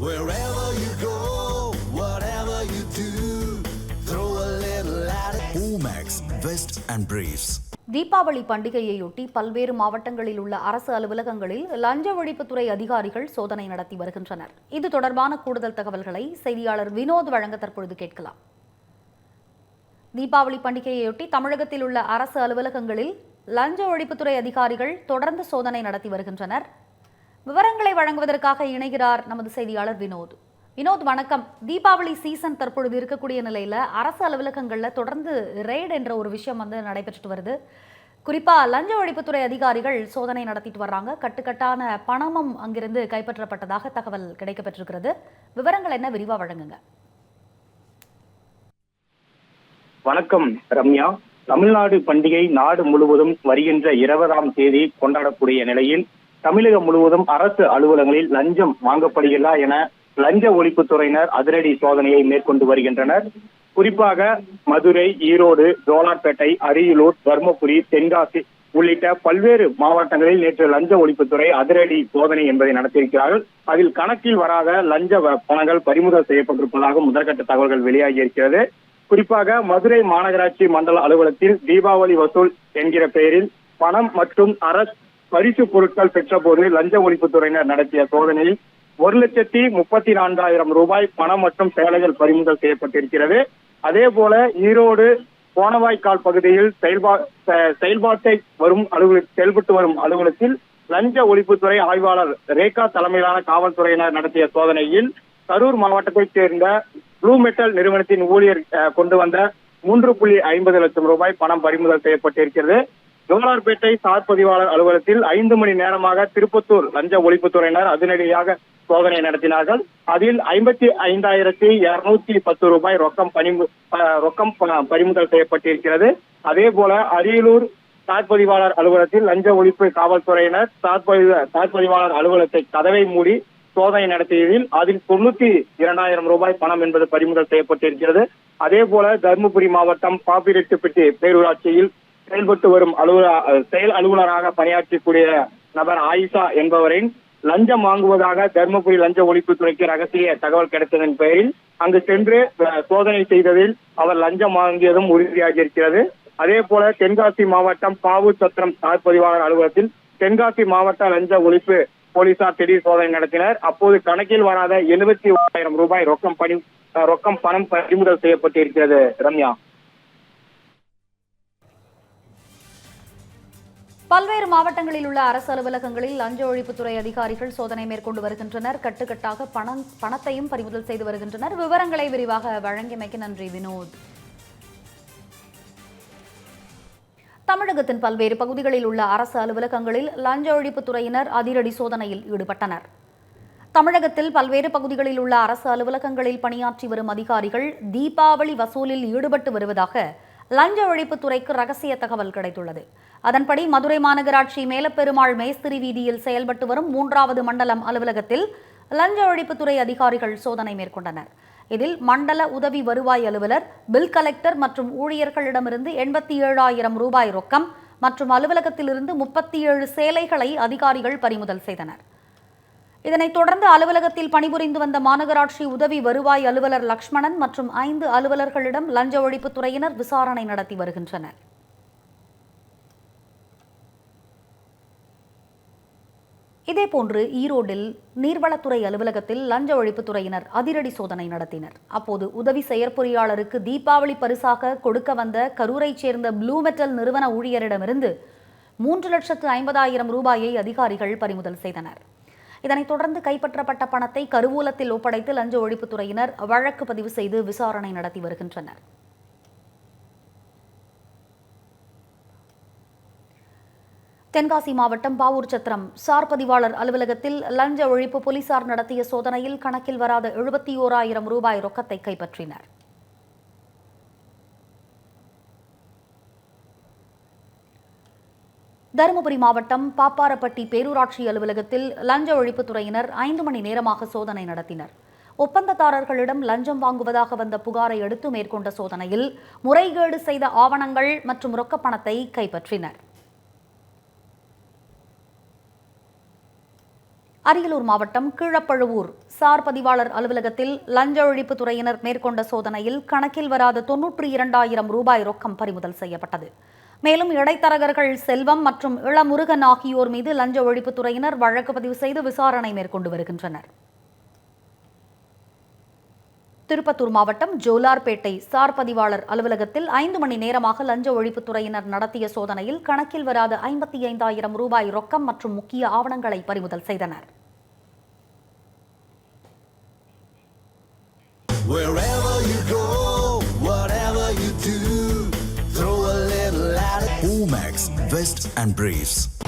Wherever you go, whatever you do, throw a little at it. Omax, Vest and Briefs. Deepavali பண்டிகையையொட்டி பல்வேறு மாவட்டங்களில் உள்ள அரசு அலுவலகங்களில் லஞ்ச ஒழிப்புத்துறை அதிகாரிகள் சோதனை நடத்தி வருகின்றனர் இது தொடர்பான கூடுதல் தகவல்களை செய்தியாளர் வினோத் வழங்க தற்பொழுது கேட்கலாம் தீபாவளி பண்டிகையையொட்டி தமிழகத்தில் உள்ள அரசு அலுவலகங்களில் லஞ்ச ஒழிப்புத்துறை அதிகாரிகள் தொடர்ந்து சோதனை நடத்தி வருகின்றனர் விவரங்களை வழங்குவதற்காக இணைகிறார் நமது செய்தியாளர் வினோத். வினோத் வணக்கம். தீபாவளி சீசன் தற்பொழுது இருக்கக்கூடிய நிலையில அரசு அலுவலகங்கள்ல தொடர்ந்து ரெய்டு என்ற ஒரு விஷயம் வந்து நடைபெற்றுட்டு வருது. குறிப்பா லஞ்ச ஒழிப்புத்துறை அதிகாரிகள் சோதனை நடத்திட்டு வர்றாங்க. கட்டுக்கட்டான பணமும் அங்கிருந்து கைப்பற்றப்பட்டதாக தகவல் கிடைக்கப்பெற்றிருக்கிறது. விவரங்கள் என்ன விரிவா வழங்குங்க. வணக்கம் ரம்யா. தமிழ்நாடு பண்டிகை நாடு முழுவதும் வருகின்ற இருபதாம் தேதி கொண்டாடக்கூடிய நிலையில் தமிழகம் முழுவதும் அரசு அலுவலகங்களில் லஞ்சம் வாங்கப்படுகிறதா என லஞ்ச ஒழிப்புத்துறையினர் அதிரடி சோதனையை மேற்கொண்டு வருகின்றனர். குறிப்பாக மதுரை ஈரோடு ஜோலார்பேட்டை அரியலூர் தருமபுரி தென்காசி உள்ளிட்ட பல்வேறு மாவட்டங்களில் நேற்று லஞ்ச ஒழிப்புத்துறை அதிரடி சோதனை என்பதை நடத்தியிருக்கிறார்கள். அதில் கணக்கில் வராத லஞ்ச வ- பணங்கள் பறிமுதல் செய்யப்பட்டிருப்பதாக முதற்கட்ட தகவல்கள் வெளியாகி இருக்கிறது. குறிப்பாக மதுரை மாநகராட்சி மண்டல அலுவலகத்தில் தீபாவளி வசூல் என்கிற பெயரில் பணம் மற்றும் அரசு பரிசு பொருட்கள் பெற்றபோது லஞ்ச ஒழிப்புத்துறையினர் நடத்திய சோதனையில் ஒரு லட்சத்தி முப்பத்தி நான்காயிரம் ரூபாய் பணம் மற்றும் சேலைகள் பறிமுதல் செய்யப்பட்டிருக்கிறது. அதே போல ஈரோடு கோணவாய்க்கால் பகுதியில் செயல்பா செயல்பாட்டை வரும் அலுவலக செயல்பட்டு வரும் அலுவலகத்தில் லஞ்ச ஒழிப்புத்துறை ஆய்வாளர் ரேகா தலைமையிலான காவல்துறையினர் நடத்திய சோதனையில் கரூர் மாவட்டத்தைச் சேர்ந்த ப்ளூ மெட்டல் நிறுவனத்தின் ஊழியர் அஹ், கொண்டு வந்த மூன்று புள்ளி ஐம்பது லட்சம் ரூபாய் பணம் பறிமுதல் செய்யப்பட்டிருக்கிறது. ஜோலார்பேட்டை சார் பதிவாளர் அலுவலகத்தில் ஐந்து மணி நேரமாக திருப்பத்தூர் லஞ்ச ஒழிப்புத்துறையினர் அதிரடியாக சோதனை நடத்தினார்கள். அதில் ஐம்பத்தி ஐந்தாயிரத்தி இருநூத்தி பத்து ரூபாய் ரொக்கம் பறிமு ரொக்கம் பறிமுதல் செய்யப்பட்டிருக்கிறது. அதே போல அரியலூர் சார்பதிவாளர் அலுவலகத்தில் லஞ்ச ஒழிப்பு காவல்துறையினர் சார்பதிவ- சார்பதிவாளர் அலுவலகத்தை கதவை மூடி சோதனை நடத்தியதில் அதில் தொண்ணூத்தி இரண்டாயிரம் ரூபாய் பணம் என்பது பறிமுதல் செய்யப்பட்டிருக்கிறது. அதே போல தருமபுரி மாவட்டம் பாப்பிரெட்டுப்பட்டி பேரூராட்சியில் செயல்பட்டு வரும் அலுவலர் செயல் அலுவலராக பணியாற்றக்கூடிய நபர் ஆயிஷா என்பவரின் லஞ்சம் வாங்குவதாக தருமபுரி லஞ்ச ஒழிப்புத்துறைக்கு ரகசிய தகவல் கிடைத்ததன் பெயரில் அங்கு சென்று சோதனை செய்ததில் அவர் லஞ்சம் வாங்கியதும் உறுதியாக இருக்கிறது அதே போல தென்காசி மாவட்டம் பாவூர் சத்திரம் தாய் பதிவாளர் அலுவலகத்தில் தென்காசி மாவட்ட லஞ்ச ஒழிப்பு போலீசார் திடீர் சோதனை நடத்தினர். அப்போது கணக்கில் வராத எழுபத்தி ஓராயிரம் ரூபாய் ரொக்கம் பணி அஹ், ரொக்கம் பணம் பறிமுதல் செய்யப்பட்டிருக்கிறது ரம்யா. பல்வேறு மாவட்டங்களில் உள்ள அரசு அலுவலகங்களில் லஞ்ச ஒழிப்புத்துறை அதிகாரிகள் சோதனை மேற்கொண்டு வருகின்றனர். கட்டுக்கட்டாக பணம் பணத்தையும் பறிமுதல் செய்து வருகின்றனர். விவரங்களை விரிவாக வழங்கியமைக்கு நன்றி வினோத். தமிழகத்தின் பல்வேறு பகுதிகளில் உள்ள அரசு அலுவலகங்களில் லஞ்ச ஒழிப்புத்துறையினர் அதிரடி சோதனையில் ஈடுபட்டனர். தமிழகத்தில் பல்வேறு பகுதிகளில் உள்ள அரசு அலுவலகங்களில் பணியாற்றி வரும் அதிகாரிகள் தீபாவளி வசூலில் ஈடுபட்டு வருவதாக லஞ்ச ஒழிப்புத்துறைக்கு ரகசிய தகவல் கிடைத்துள்ளது. அதன்படி மதுரை மாநகராட்சி மேலப்பெருமாள் மேஸ்திரி வீதியில் செயல்பட்டு வரும் மூன்றாவது மண்டலம் அலுவலகத்தில் லஞ்ச ஒழிப்புத்துறை அதிகாரிகள் சோதனை மேற்கொண்டனர். இதில் மண்டல உதவி வருவாய் அலுவலர் பில் கலெக்டர் மற்றும் ஊழியர்களிடமிருந்து எண்பத்தி ஏழாயிரம் ரூபாய் ரொக்கம் மற்றும் அலுவலகத்திலிருந்து முப்பத்தி ஏழு சேலைகளை அதிகாரிகள் பறிமுதல் செய்தனர். இதனைத் தொடர்ந்து அலுவலகத்தில் பணிபுரிந்து வந்த மாநகராட்சி உதவி வருவாய் அலுவலர் லக்ஷ்மணன் மற்றும் ஐந்து அலுவலர்களிடம் லஞ்ச ஒழிப்புத்துறையினர் விசாரணை நடத்தி வருகின்றனர். இதேபோன்று ஈரோடில் நீர்வளத்துறை அலுவலகத்தில் லஞ்ச ஒழிப்புத்துறையினர் அதிரடி சோதனை நடத்தினர். அப்போது உதவி செயற்பொறியாளருக்கு தீபாவளி பரிசாக கொடுக்க வந்த கரூரைச் சேர்ந்த ப்ளூ மெட்டல் நிறுவன ஊழியரிடமிருந்து மூன்று லட்சத்து ஐம்பதாயிரம் ரூபாயை அதிகாரிகள் பறிமுதல் செய்தனர். இதனைத் தொடர்ந்து கைப்பற்றப்பட்ட பணத்தை கருவூலத்தில் ஒப்படைத்து லஞ்ச ஒழிப்புத்துறையினர் வழக்கு பதிவு செய்து விசாரணை நடத்தி வருகின்றனர். தென்காசி மாவட்டம் பாவூர் சத்திரம் சார் பதிவாளர் அலுவலகத்தில் லஞ்ச ஒழிப்பு போலீசார் நடத்திய சோதனையில் கணக்கில் வராத எழுபத்தி ஓராயிரம் ரூபாய் ரொக்கத்தை கைப்பற்றினர். தருமபுரி மாவட்டம் பாப்பாரப்பட்டி பேரூராட்சி அலுவலகத்தில் லஞ்ச ஒழிப்புத்துறையினர் ஐந்து மணி நேரமாக சோதனை நடத்தினர். ஒப்பந்ததாரர்களிடம் லஞ்சம் வாங்குவதாக வந்த புகாரை அடுத்து மேற்கொண்ட சோதனையில் முறைகேடு செய்த ஆவணங்கள் மற்றும் ரொக்கப்பணத்தை கைப்பற்றினர். அரியலூர் மாவட்டம் கீழப்பழுவூர் சார் பதிவாளர் அலுவலகத்தில் லஞ்ச ஒழிப்பு துறையினர் மேற்கொண்ட சோதனையில் கணக்கில் வராத தொன்னூற்றி இரண்டாயிரம் ரூபாய் ரொக்கம் பறிமுதல் செய்யப்பட்டது. மேலும் இடைத்தரகர்கள் செல்வம் மற்றும் இளமுருகன் ஆகியோர் மீது லஞ்ச ஒழிப்புத்துறையினர் வழக்கு பதிவு செய்து விசாரணை மேற்கொண்டு வருகின்றனர். திருப்பத்தூர் மாவட்டம் ஜோலார்பேட்டை சார் பதிவாளர் அலுவலகத்தில் ஐந்து மணி நேரமாக லஞ்ச ஒழிப்புத்துறையினர் நடத்திய சோதனையில் கணக்கில் வராத ஐம்பத்தி ஐந்தாயிரம் ரூபாய் ரொக்கம் மற்றும் முக்கிய ஆவணங்களை பறிமுதல் செய்தனர். vests and briefs.